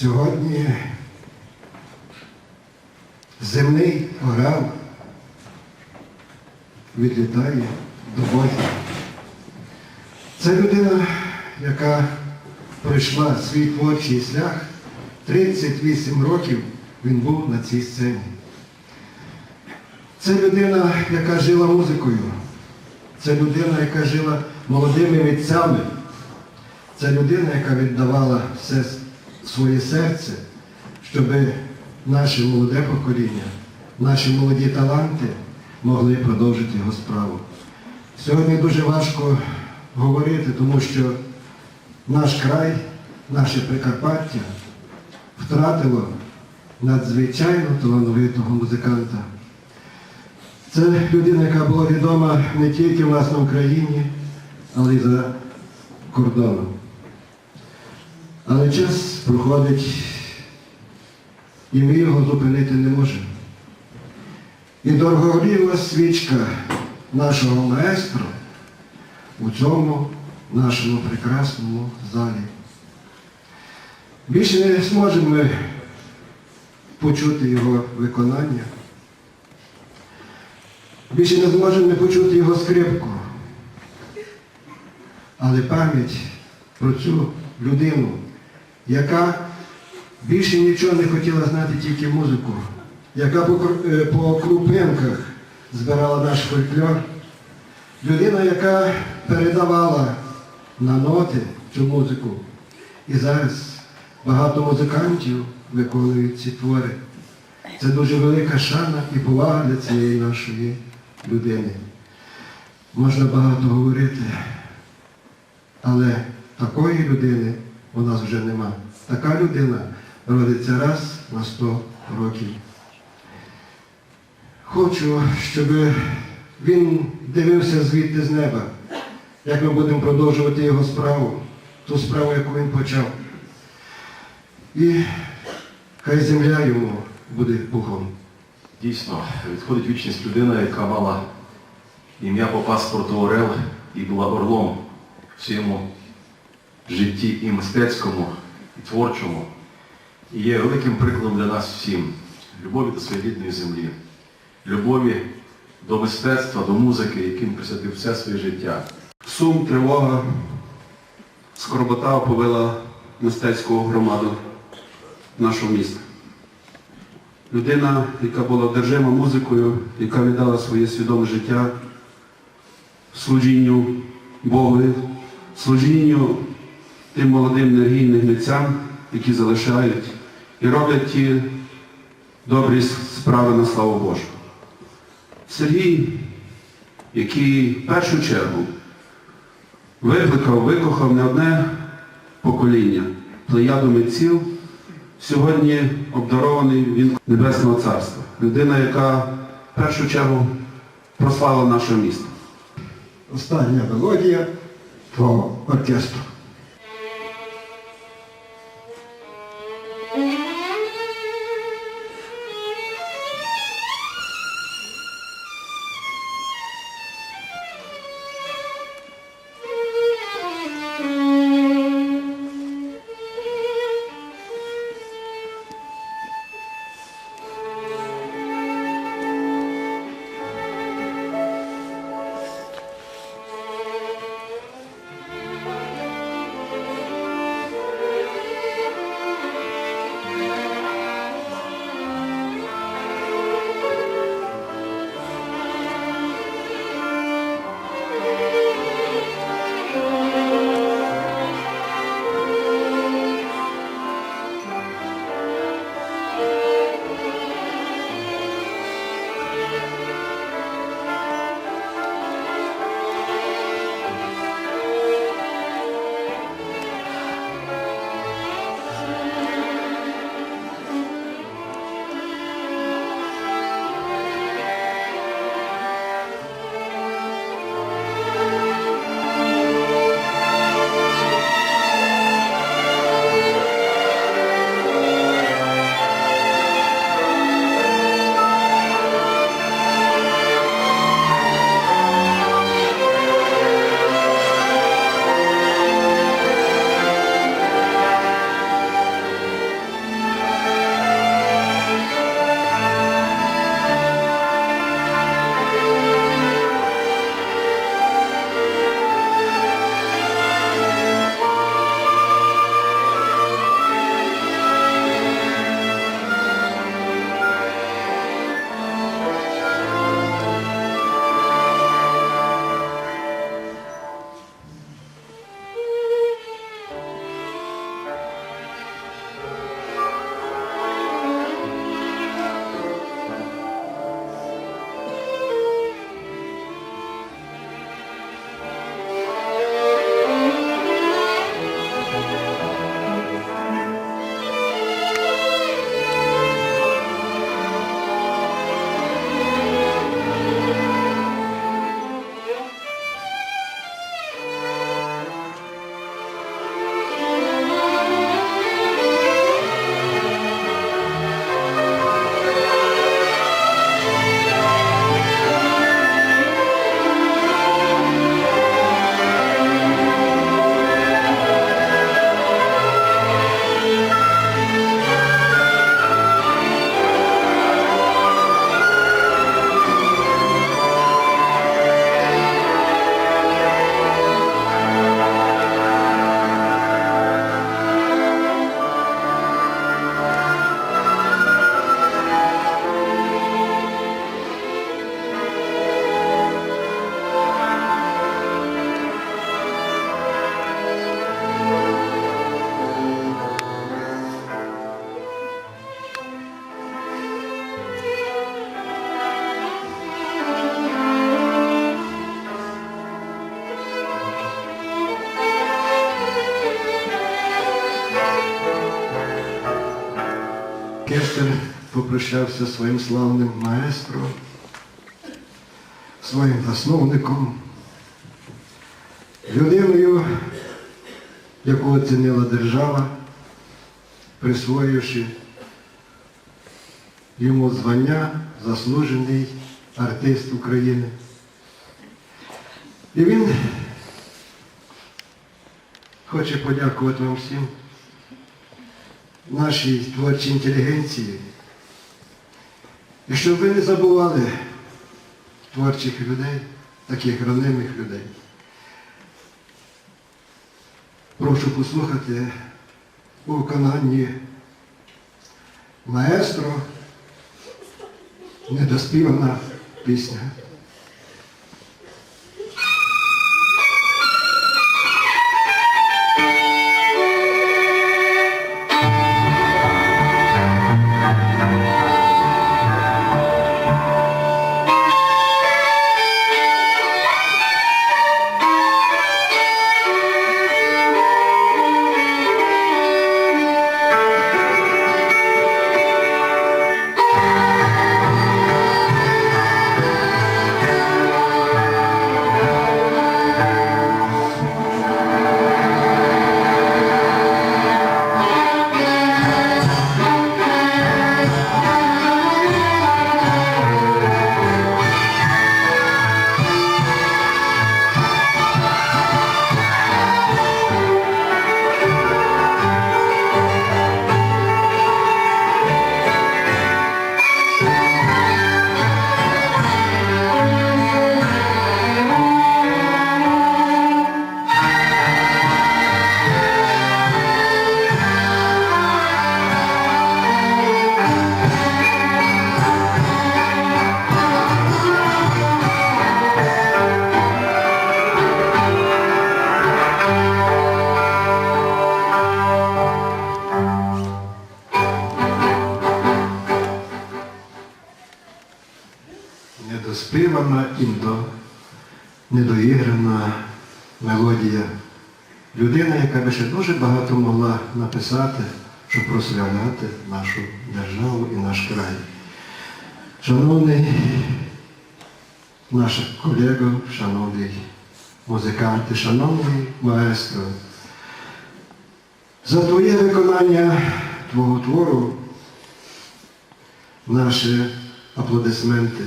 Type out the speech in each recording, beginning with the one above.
Сьогодні земний орел відлітає до бою. Це людина, яка пройшла свій творчий шлях. 38 років він був на цій сцені. Це людина, яка жила музикою. Це людина, яка жила молодими митцями. Це людина, яка віддавала все своє серце, щоб наше молоде покоління, наші молоді таланти могли продовжити його справу. Сьогодні дуже важко говорити, тому що наш край, наше Прикарпаття втратило надзвичайно талановитого музиканта. Це людина, яка була відома не тільки в нас на Україні, але й за кордоном. Але час проходить, і ми його зупинити не можемо. І дорогоріла свічка нашого маестро у цьому нашому прекрасному залі. Більше не зможемо ми почути його виконання. Більше не зможемо ми почути його скрипку. Але пам'ять про цю людину, яка більше нічого не хотіла знати тільки музику, яка е, по крупинках збирала наш фольклор, людина, яка передавала на ноти цю музику. І зараз багато музикантів виконують ці твори. Це дуже велика шана і повага для цієї нашої людини. Можна багато говорити, але такої людини у нас вже нема. Така людина родиться раз на 100 років. Хочу, щоб він дивився звідти з неба, як ми будемо продовжувати його справу, ту справу, яку він почав. І хай земля йому буде пухом. Дійсно, відходить вічність людина, яка мала ім'я по паспорту Орел і була орлом в своєму житті і мистецькому, і творчому. І є великим прикладом для нас всім любові до своєї рідної землі, любові до мистецтва, до музики, яким присвятив все своє життя. Сум, тривога, скорбота оповила мистецьку громаду нашого міста. Людина, яка була одержима музикою, яка віддала своє свідоме життя служінню Богу, служінню тим молодим енергійним митцям, які залишають і роблять ті добрі справи на славу Божу. Сергій, який в першу чергу викликав, викохав не одне покоління плеяду митців, сьогодні обдарований він Небесного Царства. Людина, яка в першу чергу прославила наше місто. Остання мелодія твого оркестру. Попрощався зі своїм славним маестро, своїм засновником, людиною, яку оцінила держава, присвоївши йому звання заслужений артист України. І він хоче подякувати вам всім, нашій творчій інтелігенції. І щоб ви не забували творчих людей, таких ранимих людей. Прошу послухати у виконанні маестро недоспівана пісня. Недоспівана індо, недоіграна мелодія. Людина, яка би ще дуже багато могла написати, щоб прославляти нашу державу і наш край. Шановний наш колега, шановний музиканти, шановний маестро, за твоє виконання твого твору наші аплодисменти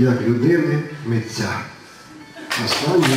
як людини митця. Останнє